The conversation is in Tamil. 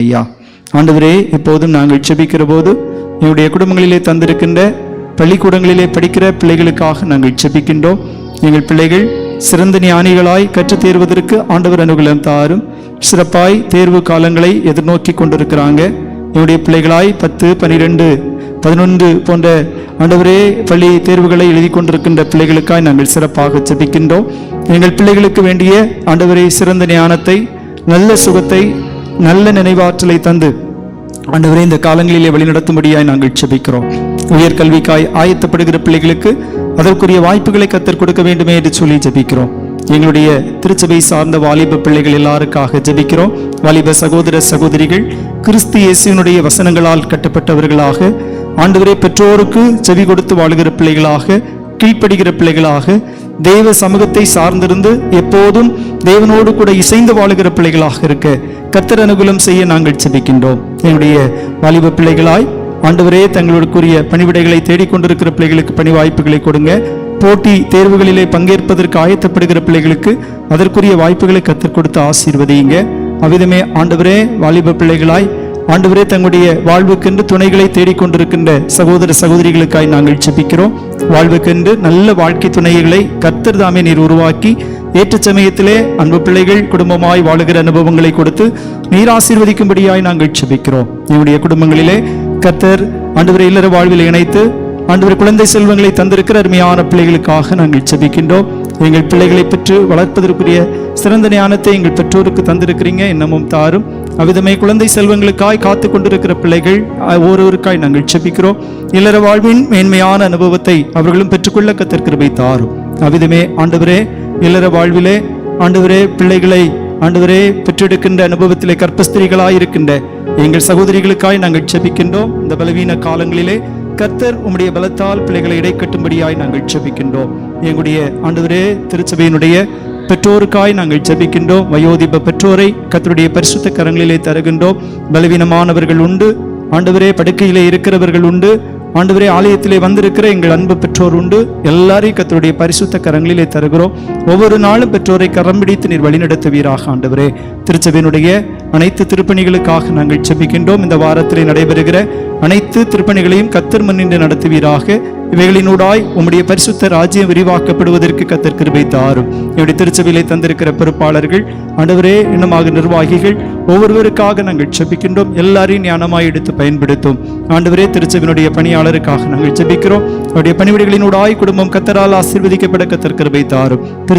ஐயா. ஆண்டவரே இப்போதும் நாங்கள் செபிக்கிற போது எங்களுடைய குடும்பங்களிலே தந்திருக்கின்ற பள்ளிக்கூடங்களிலே படிக்கிற பிள்ளைகளுக்காக நாங்கள் செபிக்கின்றோம் எங்கள் பிள்ளைகள் சிறந்த ஞானிகளாய் கற்றுத் தேர்வதற்கு ஆண்டவர் அனுகூலம் தாரும். சிறப்பாய் தேர்வு காலங்களை எதிர்நோக்கி கொண்டிருக்கிறாங்க. என்னுடைய பிள்ளைகளாய் பத்து பனிரெண்டு பதினொன்று போன்ற ஆண்டவரே பள்ளி தேர்வுகளை எழுதி கொண்டிருக்கின்ற பிள்ளைகளுக்காய் நாங்கள் சிறப்பாக செபிக்கின்றோம் எங்கள் பிள்ளைகளுக்கு வேண்டிய ஆண்டவரே சிறந்த ஞானத்தை நல்ல சுகத்தை நல்ல நினைவாற்றலை தந்து ஆண்டவரே இந்த காலங்களிலே வழிநடத்தும்படியாய் நாங்கள் செபிக்கிறோம் உயர்கல்விக்காய் ஆயத்தப்படுகிற பிள்ளைகளுக்கு அதற்குரிய வாய்ப்புகளை கத்தர் கொடுக்க வேண்டுமே என்று சொல்லி ஜபிக்கிறோம். எங்களுடைய திருச்சபை சார்ந்த வாலிப பிள்ளைகள் எல்லாருக்காக ஜெபிக்கிறோம். வாலிப சகோதர சகோதரிகள் கிறிஸ்து இயேசுனுடைய வசனங்களால் கட்டப்பட்டவர்களாக ஆண்டவரே பெற்றோருக்கு செவி கொடுத்து வாழுகிற பிள்ளைகளாக கீழ்ப்படுகிற பிள்ளைகளாக தேவ சமூகத்தை சார்ந்திருந்து எப்போதும் தேவனோடு கூட இசைந்து வாழுகிற பிள்ளைகளாக இருக்க கத்தர் அனுகூலம் செய்ய நாங்கள் செபிக்கின்றோம். என்னுடைய வாலிப பிள்ளைகளாய் ஆண்டவரே தங்களுக்குரிய பணிவிடைகளை தேடிக்கொண்டிருக்கிற பிள்ளைகளுக்கு பணி வாய்ப்புகளை கொடுங்க. போட்டி தேர்வுகளிலே பங்கேற்பதற்கு ஆயத்தப்படுகிற பிள்ளைகளுக்கு அதற்குரிய வாய்ப்புகளை கற்றுக் கொடுத்து ஆசீர்வதியுங்க. அவ்விதமே ஆண்டவரே வாலிப பிள்ளைகளாய் ஆண்டவரே தங்களுடைய வாழ்வுக்கென்று துணைகளை தேடிக்கொண்டிருக்கின்ற சகோதர சகோதரிகளுக்காய் நாங்கள் செபிக்கிறோம் வாழ்வுக்கென்று நல்ல வாழ்க்கை துணைகளை கத்தர் தாமே நீர் உருவாக்கி ஏற்ற சமயத்திலே அன்பு பிள்ளைகள் குடும்பமாய் வாழுகிற அனுபவங்களை கொடுத்து நீர் ஆசீர்வதிக்கும்படியாய் நாங்கள் செபிக்கிறோம் என்னுடைய குடும்பங்களிலே கத்தர் ஆண்டவரை இல்லற வாழ்வில் இணைத்து ஆண்டவர் குழந்தை செல்வங்களை தந்திருக்கிற அருமையான பிள்ளைகளுக்காக நாங்கள் செபிக்கின்றோம் எங்கள் பிள்ளைகளை பெற்று வளர்ப்பதற்குரிய சிறந்த ஞானத்தை எங்கள் பெற்றோருக்கு தந்திருக்கிறீங்க இன்னமும் தாரும். அவ்விதமே குழந்தை செல்வங்களுக்காய் காத்து கொண்டிருக்கிற பிள்ளைகள் அஹ், நாங்கள் செபிக்கிறோம். இல்லற வாழ்வின் மேன்மையான அனுபவத்தை அவர்களும் பெற்றுக்கொள்ள கத்திருக்கிறபை தாரும். அவ்விதமே ஆண்டவரே இல்லற வாழ்விலே ஆண்டவரே பிள்ளைகளை ஆண்டவரே பெற்றெடுக்கின்ற அனுபவத்திலே கற்பஸ்திரிகளாய் இருக்கின்ற எங்கள் சகோதரிகளுக்காய் நாங்கள் செபிக்கின்றோம். இந்த பலவீன காலங்களிலே கர்த்தர் உம்முடைய பலத்தால் பிள்ளைகளை இடைக்கட்டும்படியாய் நாங்கள் செபிக்கின்றோம். எங்களுடைய ஆண்டவரே திருச்சபையினுடைய பெற்றோருக்காய் நாங்கள் ஜெபிக்கின்றோம். வயோதிப பெற்றோரை கத்தருடைய பரிசுத்த கரங்களிலே தருகின்றோம். பலவீனமானவர்கள் உண்டு. ஆண்டவரே படுக்கையிலே இருக்கிறவர்கள் உண்டு. ஆண்டவரே ஆலயத்திலே வந்திருக்கிற எங்கள் அன்பு பெற்றோர் உண்டு. எல்லாரையும் கத்தருடைய பரிசுத்த கரங்களிலே தருகிறோம். ஒவ்வொரு நாளும் பெற்றோரை கரம் பிடித்து நீர் வழிநடத்துவீராக ஆண்டவரே. திருச்சபையினுடைய அனைத்து திருப்பணிகளுக்காக நாங்கள் செபிக்கின்றோம் இந்த வாரத்திலே நடைபெறுகிற அனைத்து திருப்பணிகளையும் கத்தர் முன்னின்று நடத்துவீராக. இவைகளினூடாய் உம்முடைய பரிசுத்த ராஜ்யம் விரிவாக்கப்படுவதற்கு கத்தர் கிருபை தாரும். என்னுடைய திருச்சபையிலே தந்திருக்கிற பொறுப்பாளர்கள் ஆண்டவரே இன்னமாக நிர்வாகிகள் ஒவ்வொருவருக்காக நாங்கள் செபிக்கின்றோம் எல்லாரையும் ஞானமாய் எடுத்து பயன்படுத்தும். ஆண்டவரே திருச்செவினுடைய பணியாளருக்காக நாங்கள் செபிக்கிறோம் அவருடைய பணிவிடைகளினூடாய் குடும்பம் கத்தரால் ஆசீர்வதிக்கப்பட கத்தர் தாரும். திரு